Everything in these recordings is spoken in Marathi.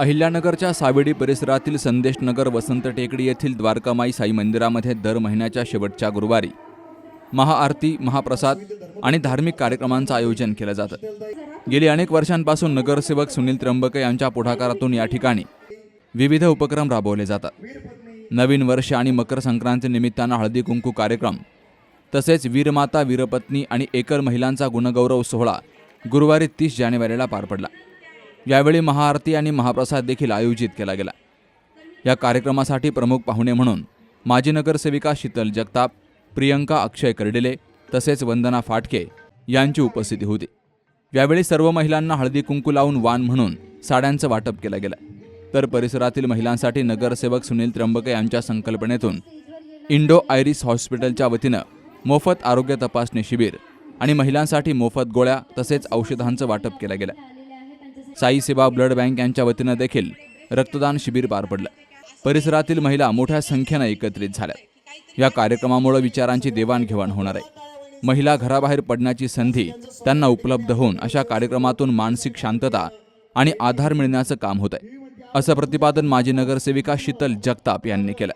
अहिल्यानगरच्या सावेडी परिसरातील संदेशनगर वसंत टेकडी येथील द्वारकामाई साई मंदिरामध्ये दर महिन्याच्या शेवटच्या गुरुवारी महाआरती महाप्रसाद आणि धार्मिक कार्यक्रमांचं आयोजन केलं जातं. गेली अनेक वर्षांपासून नगरसेवक सुनील त्र्यंबके यांच्या पुढाकारातून या ठिकाणी विविध उपक्रम राबवले जातात. नवीन वर्ष आणि मकर संक्रांती निमित्तानं हळदी कुंकू कार्यक्रम तसेच वीरमाता वीरपत्नी आणि एकल महिलांचा गुणगौरव सोहळा गुरुवारी तीस जानेवारीला पार पडला. यावेळी महाआरती आणि महाप्रसाद देखील आयोजित केला गेला. या कार्यक्रमासाठी प्रमुख पाहुणे म्हणून माजी नगरसेविका शीतल जगताप प्रियंका अक्षय कर्डिले तसेच वंदना फाटके यांची उपस्थिती होती. यावेळी सर्व महिलांना हळदी कुंकू लावून वाण म्हणून साड्यांचं वाटप केलं गेलं. तर परिसरातील महिलांसाठी नगरसेवक सुनील त्र्यंबके यांच्या संकल्पनेतून इंडो आयरिस हॉस्पिटलच्या वतीनं मोफत आरोग्य तपासणी शिबिर आणि महिलांसाठी मोफत गोळ्या तसेच औषधांचं वाटप केलं गेलं. साई सेवा ब्लड बँक यांच्या वतीनं देखील रक्तदान शिबिर पार पडलं. परिसरातील महिला मोठ्या संख्येनं एकत्रित झाल्या. या कार्यक्रमामुळे विचारांची देवाणघेवाण होणार आहे. महिला घराबाहेर पडण्याची संधी त्यांना उपलब्ध होऊन अशा कार्यक्रमातून मानसिक शांतता आणि आधार मिळण्याचं काम होत आहे. असं प्रतिपादन माजी नगरसेविका शीतल जगताप यांनी केलं.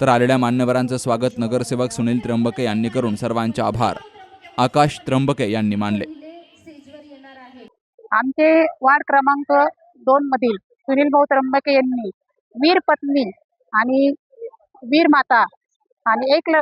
तर आलेल्या मान्यवरांचं स्वागत नगरसेवक सुनील त्र्यंबके यांनी करून सर्वांचे आभार आकाश त्र्यंबके यांनी मानले. आमचे वार्ड क्रमांक दोन मधील सुनील भाऊ त्र्यंबके यांनी वीर पत्नी आणि वीर माता आणि एक ल-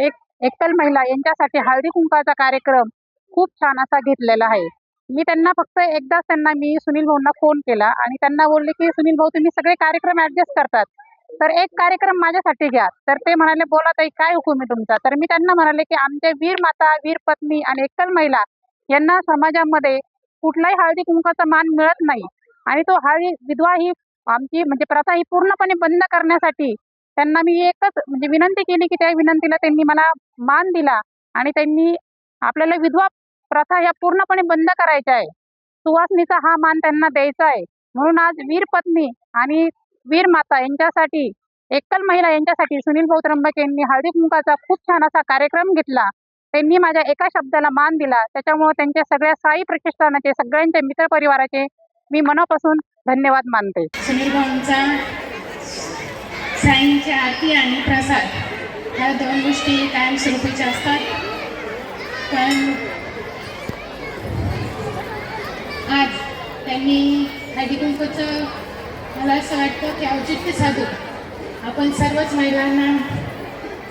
एक एकल महिला यांच्यासाठी हळदी कुंकाचा कार्यक्रम खूप छान असा घेतलेला आहे. मी त्यांना फक्त एकदाच त्यांना मी सुनील भाऊंना फोन केला आणि त्यांना बोलले की सुनील भाऊ तुम्ही सगळे कार्यक्रम ऍडजस्ट करतात. तर एक कार्यक्रम माझ्यासाठी घ्या. तर ते म्हणाले बोला ताई काय हुकूम आहे तुमचा? तर मी त्यांना म्हणाले की आमच्या वीर माता वीर पत्नी आणि एकल महिला यांना समाजामध्ये कुठलाही हळदी कुंकाचा मान मिळत नाही. आणि तो हळदी विधवा ही आमची म्हणजे प्रथा ही पूर्णपणे बंद करण्यासाठी त्यांना मी एकच म्हणजे विनंती केली की त्या विनंतीला त्यांनी मला मान दिला आणि त्यांनी आपल्याला विधवा प्रथा या पूर्णपणे बंद करायच्या आहे. सुवासनीचा हा मान त्यांना द्यायचा आहे. म्हणून आज वीर पत्नी आणि वीर माता यांच्यासाठी एकल महिला यांच्यासाठी सुनील भाऊ त्र्यंबक यांनी हळदी कुंकाचा खूप छान असा कार्यक्रम घेतला. त्यांनी माझ्या एका शब्दाला मान दिला. त्याच्यामुळे त्यांच्या सगळ्या साई प्रतिष्ठानाचे सगळ्यांच्या मित्रपरिवाराचे मी मनापासून धन्यवाद मानते. सुनील भाऊंचा साईंची आरती आणि प्रसाद ह्या दोन गोष्टी कायमस्वरूपीच्या असतात. पण आज त्यांनी हळदीकुंकूचं मला असं वाटतं की औचित्य साधू आपण सर्वच महिलांना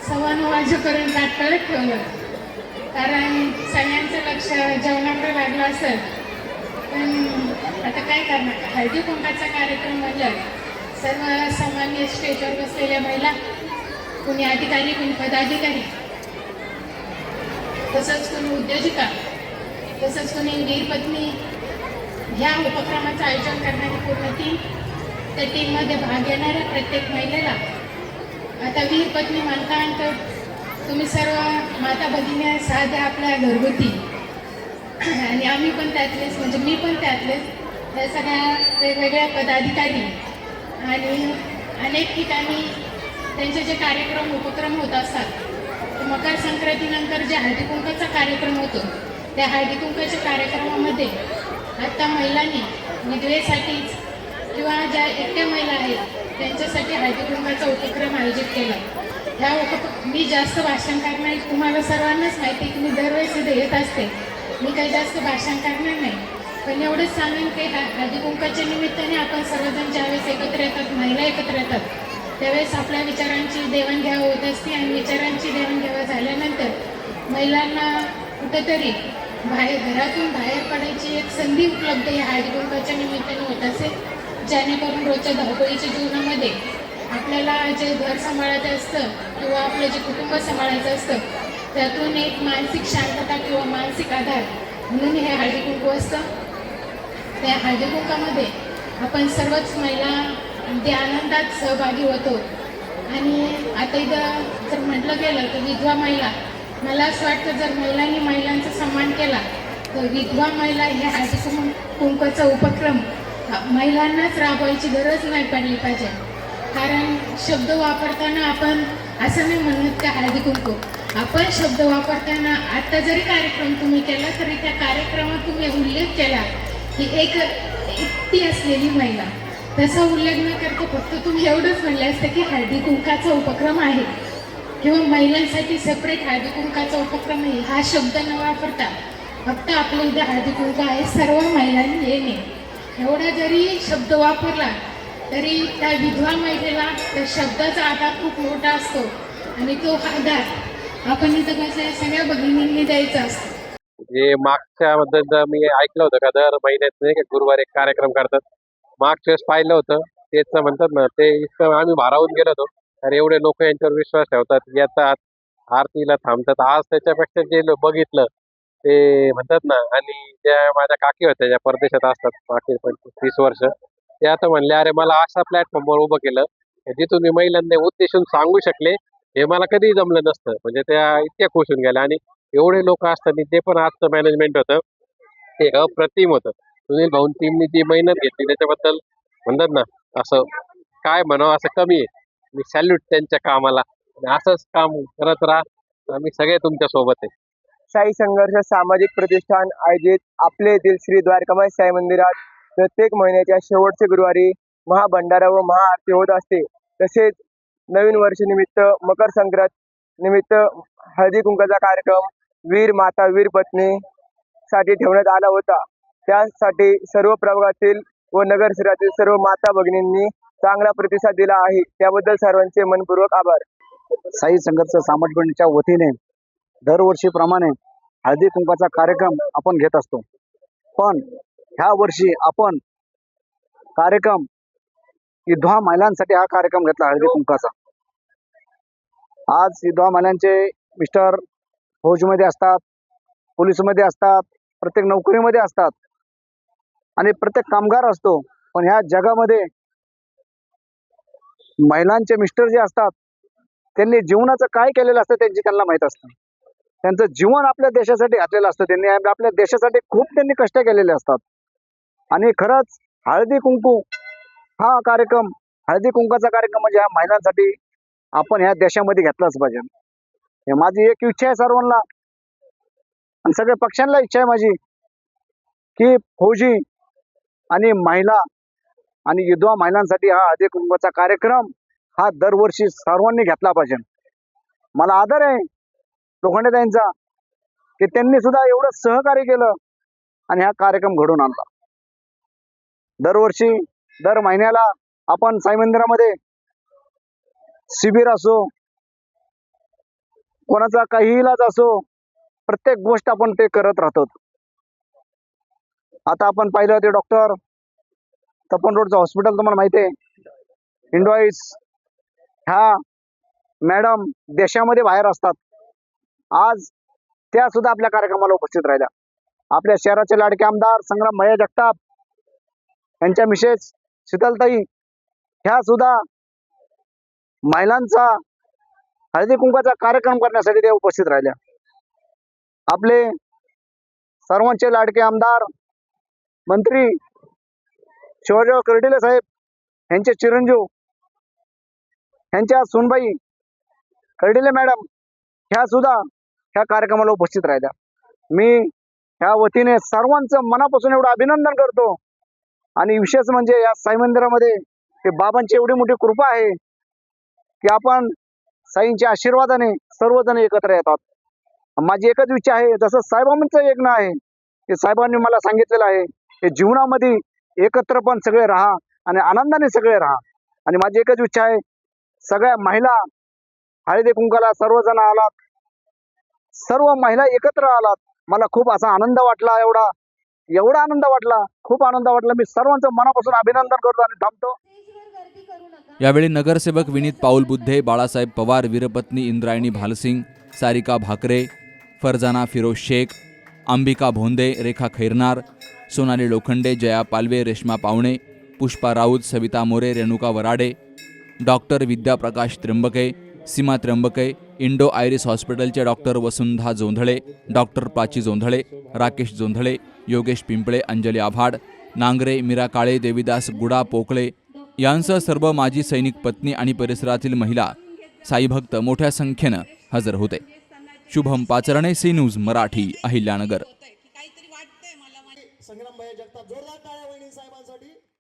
सव्वा नऊ वाजेपर्यंत ताटकळत ठेवलं. कारण सगळ्यांचं लक्ष जेवणाकडे लागलं असेल पण आता काय करणार? हळदी कुंकाचा कार्यक्रम म्हणलं सर्व सामान्य स्टेजवर बसलेल्या महिला कुणी अधिकारी कुणी पदाधिकारी तसंच कुणी उद्योजिका तसंच कुणी वीरपत्नी ह्या उपक्रमाचं आयोजन करणारी पूर्ण टीम त्या टीममध्ये भाग घेणाऱ्या प्रत्येक महिलेला आता वीरपत्नी म्हणता तुम्ही सर्व माता भगिनी साध्या आपल्या घरगुती. आणि आम्ही पण त्यातलेच म्हणजे मी पण त्यातलेच. त्या सगळ्या वेगवेगळ्या पदाधिकारी. आणि अनेक ठिकाणी त्यांचे जे कार्यक्रम उपक्रम होत असतात मकर संक्रांतीनंतर जे हळदी कुंकाचा कार्यक्रम होतो त्या हळदी कुंकाच्या कार्यक्रमामध्ये आत्ता महिलांनी विधवेसाठीच किंवा ज्या एकट्या महिला आहेत त्यांच्यासाठी हळदी कुंकाचा उपक्रम आयोजित केला. ह्या मी जास्त भाषण करणार तुम्हाला सर्वांनाच माहिती आहे की मी दरवेळेस इथे येत असते. मी काही जास्त भाषण करणार नाही. पण एवढंच सांगेन की हळदी कुंकाच्या निमित्ताने आपण सर्वजण ज्यावेळेस एकत्र येतात महिला एकत्र येतात त्यावेळेस आपल्या विचारांची देवाणघेवा होत असते आणि विचारांची देवाणघेवा झाल्यानंतर महिलांना कुठंतरी बाहेर घरातून बाहेर पडायची एक संधी उपलब्ध या हळदी कुंकाच्या निमित्ताने होत असेल जेणेकरून रोजच्या धावपळीच्या जीवनामध्ये आपल्याला जे घर सांभाळायचं असतं किंवा आपलं जे कुटुंब सांभाळायचं असतं त्यातून एक मानसिक शांतता किंवा मानसिक आधार म्हणून हे हळदी कुंकू असतं. त्या हळदी कुंकामध्ये आपण सर्वच महिला ते आनंदात सहभागी होतो. आणि आता इथं जर म्हटलं गेलं तर विधवा महिला मला असं वाटतं जर महिलांनी महिलांचा सन्मान केला तर विधवा महिला हे हळदी कुंकू उपक्रम महिलांनाच राबवायची गरज नाही पडली पाहिजे. कारण शब्द वापरताना आपण असं नाही म्हणत का हळदी कुंकू. आपण शब्द वापरताना आता जरी कार्यक्रम तुम्ही केला तरी त्या कार्यक्रमात तुम्ही उल्लेख केला की एक एकटी असलेली महिला. तसा उल्लेख न करता फक्त तुम्ही एवढंच म्हणले असतं की हळदी कुंकाचा उपक्रम आहे. किंवा महिलांसाठी सेपरेट हळदी कुंकाचा उपक्रम आहे हा शब्द न वापरता फक्त आपल्या इथे हळदी कुंका आहे सर्व महिलांनी येणे एवढा जरी शब्द वापरला तरी त्या विधवा महिलेला त्या शब्दाचा आधार खूप मोठा असतो. आणि तो आधार आपण इथं कसं सगळ्या भगिनींनी द्यायचा असतो. जे मागच्या बद्दल मी ऐकलं होतं का? दर महिन्यात नाही का गुरुवार एक कार्यक्रम करतात मागच्या वेळेस पाहिलं होतं. तेच म्हणतात ना ते इतकं आम्ही भारावून गेलो होतो. तर एवढे लोक यांच्यावर विश्वास ठेवतात. येतात आरतीला थांबतात. आज त्याच्यापेक्षा जे बघितलं ते म्हणतात ना आणि ज्या माझ्या काकी होत्या ज्या परदेशात असतात मागील पंचवीस तीस वर्ष ते आता म्हणले अरे मला अशा प्लॅटफॉर्मवर उभं केलं जे जिथून मी महिलांना उद्देशून सांगू शकले हे मला कधीही जमलं नसतं. म्हणजे त्या इतक्या खुश होऊन गेल्या. आणि एवढे लोक असतात ते पण आजचं मॅनेजमेंट होतं. ते अप्रतिम होतं. सुनील भाऊन टीमनी जी मेहनत घेतली त्याच्याबद्दल म्हणतात ना असं काय म्हणावं असं कमी आहे. मी सॅल्यूट त्यांच्या कामाला. असंच काम करत राहा. आम्ही सगळे तुमच्यासोबत आहे. साई संघर्ष सामाजिक प्रतिष्ठान आयोजित आपले येथील श्री द्वारकामाई साई मंदिरात प्रत्येक महिन्याच्या शेवटच्या गुरुवारी महाभंडारा व महाआरती होत असते. तसेच नवीन वर्ष निमित्त मकर संक्रांत निमित्त हळदी कुंकाचा कार्यक्रम वीर माता वीर पत्नी साठी ठेवण्यात आला होता. त्यासाठी सर्व प्रभागातील व नगर शहरातील सर्व माता भगिनींनी चांगला प्रतिसाद दिला आहे. त्याबद्दल सर्वांचे मनपूर्वक आभार. साई संघर्ष सामाजिक वतीने दरवर्षीप्रमाणे हळदी कुंकाचा कार्यक्रम आपण घेत असतो. पण ह्या वर्षी आपण कार्यक्रम विधवा महिलांसाठी हा कार्यक्रम घेतला हळदी कुंकाचा. आज विधवा महिलांचे मिस्टर फौजमध्ये असतात पोलीसमध्ये असतात प्रत्येक नोकरीमध्ये असतात आणि प्रत्येक कामगार असतो. पण ह्या जगामध्ये महिलांचे मिस्टर जे असतात त्यांनी जीवनाचं काय केलेलं असतं त्यांची त्यांना माहीत असतं. त्यांचं जीवन आपल्या देशासाठी घातलेलं असतं. त्यांनी आपल्या देशासाठी खूप त्यांनी कष्ट केलेले असतात. आणि खरंच हळदी कुंकू हा कार्यक्रम हळदी कुंकाचा कार्यक्रम म्हणजे ह्या महिलांसाठी आपण ह्या देशामध्ये घेतलाच पाहिजे. हे माझी एक इच्छा आहे सर्वांना. आणि सगळ्या पक्षांना इच्छा आहे माझी की फौजी आणि महिला आणि विधवा महिलांसाठी हा हळदी कुंकूचा कार्यक्रम हा दरवर्षी सर्वांनी घेतला पाहिजे. मला आदर आहे लोखंडेताईंचा की त्यांनी सुद्धा एवढं सहकार्य केलं आणि हा कार्यक्रम घडून आणला. दरवर्षी दर महिन्याला आपण साई मंदिरामध्ये शिबिर असो कोणाचा काही इलाज असो प्रत्येक गोष्ट आपण ते करत राहतो. आता आपण पाहिलं ते डॉक्टर तपन रोडचं हॉस्पिटल तुम्हाला माहिती आहे. इंडॉईस ह्या मॅडम देशामध्ये बाहेर असतात. आज त्या सुद्धा आपल्या कार्यक्रमाला उपस्थित राहिल्या. आपल्या शहराचे लाडके आमदार संग्राम भैया जगताप यांच्या मिसेस शीतलताई ह्या सुद्धा महिलांचा हळदी कुंकाचा कार्यक्रम करण्यासाठी त्या उपस्थित राहिल्या. आपले सर्वांचे लाडके आमदार मंत्री शिवाजीराव कर्डिले साहेब यांचे चिरंजीव यांच्या सुनबाई कर्डिले मॅडम ह्या सुद्धा ह्या कार्यक्रमाला उपस्थित राहिल्या. मी ह्या वतीने सर्वांचं मनापासून एवढं अभिनंदन करतो. आणि विशेष म्हणजे या साई मंदिरामध्ये हे बाबांची एवढी मोठी कृपा आहे की आपण साईंच्या आशीर्वादाने सर्वजण एकत्र येतात. माझी एकच इच्छा आहे जसं साहेबांचं एक ना आहे हे साहेबांनी मला सांगितलेलं आहे की जीवनामध्ये एकत्र पण सगळे राहा आणि आनंदाने सगळे राहा. आणि माझी एकच इच्छा आहे सगळ्या महिला हळदी कुंकाला सर्वजण आलात सर्व महिला एकत्र आलात मला खूप असा आनंद वाटला एवढा. एवढा आनंद वाटला खूप आनंद वाटला. मी सर्वांचं मनापासून अभिनंदन करतो आणि थांबतो. यावेळी नगरसेवक विनीत पाऊल बुद्धे बाळासाहेब पवार वीरपत्नी इंद्रायणी भालसिंग सारिका भाकरे फरजाना फिरोज शेख अंबिका भोंदे रेखा Khairnar Sonali Lokhande Jaya Palve Reshma Pawane Pushpa Raut Savita More Renuka Varade doctor Vidyaprakash Trimbake Seema Trimbake Indo Iris हॉस्पिटलचे डॉक्टर वसुंधा जोंधळे डॉक्टर प्राची जोंधळे राकेश जोंधळे योगेश पिंपळे अंजली आव्हाड नांगरे मीरा काळे देविदास गुडा पोकळे यांसह सर्व माजी सैनिक पत्नी आणि परिसरातील महिला साईभक्त मोठ्या संख्येनं हजर होते. Shubham Pacharne C news Marathi Ahilyanagar.